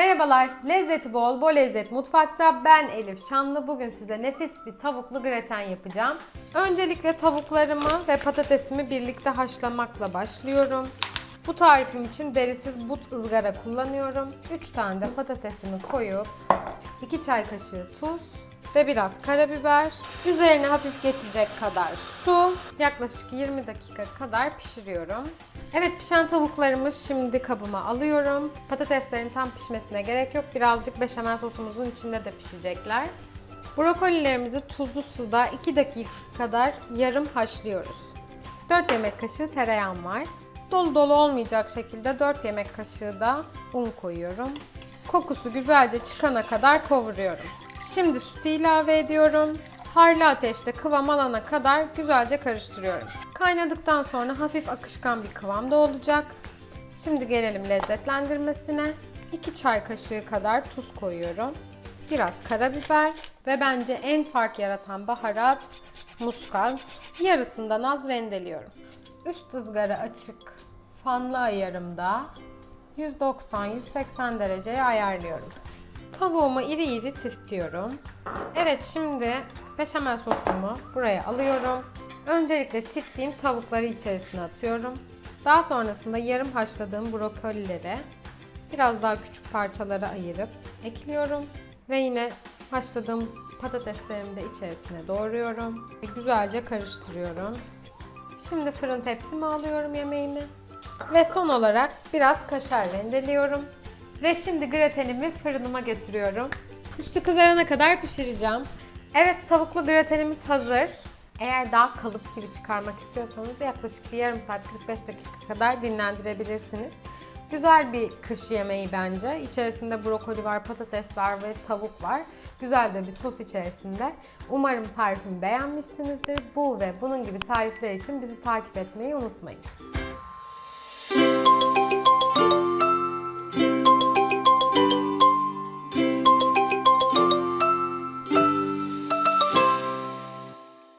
Merhabalar, lezzeti bol, bol lezzet mutfakta. Ben Elif Şanlı. Bugün size nefis bir tavuklu graten yapacağım. Öncelikle tavuklarımı ve patatesimi birlikte haşlamakla başlıyorum. Bu tarifim için derisiz but ızgara kullanıyorum. 3 tane de patatesimi koyup 2 çay kaşığı tuz ve biraz karabiber. Üzerine hafif geçecek kadar su. Yaklaşık 20 dakika kadar pişiriyorum. Evet pişen tavuklarımı şimdi kabıma alıyorum. Patateslerin tam pişmesine gerek yok. Birazcık beşamel sosumuzun içinde de pişecekler. Brokolilerimizi tuzlu suda 2 dakika kadar yarım haşlıyoruz. 4 yemek kaşığı tereyağım var. Dolu dolu olmayacak şekilde 4 yemek kaşığı da un koyuyorum. Kokusu güzelce çıkana kadar kavuruyorum. Şimdi sütü ilave ediyorum. Harlı ateşte kıvam alana kadar güzelce karıştırıyorum. Kaynadıktan sonra hafif akışkan bir kıvamda olacak. Şimdi gelelim lezzetlendirmesine. 2 çay kaşığı kadar tuz koyuyorum. Biraz karabiber ve bence en fark yaratan baharat muskat. Yarısından az rendeliyorum. Üst ızgara açık fanlı ayarımda 190-180 dereceye ayarlıyorum. Tavuğumu iri iri tiftiyorum. Evet şimdi beşamel sosumu buraya alıyorum. Öncelikle tiftiğim tavukları içerisine atıyorum. Daha sonrasında yarım haşladığım brokolileri biraz daha küçük parçalara ayırıp ekliyorum. Ve yine haşladığım patateslerimi de içerisine doğruyorum. Güzelce karıştırıyorum. Şimdi fırın tepsime alıyorum yemeğimi. Ve son olarak biraz kaşar rendeliyorum. Ve şimdi gratenimi fırınıma götürüyorum. Üstü kızarana kadar pişireceğim. Evet tavuklu gratenimiz hazır. Eğer daha kalıp gibi çıkarmak istiyorsanız yaklaşık bir yarım saat 45 dakika kadar dinlendirebilirsiniz. Güzel bir kış yemeği bence. İçerisinde brokoli var, patatesler ve tavuk var. Güzel de bir sos içerisinde. Umarım tarifimi beğenmişsinizdir. Bu ve bunun gibi tarifler için bizi takip etmeyi unutmayın.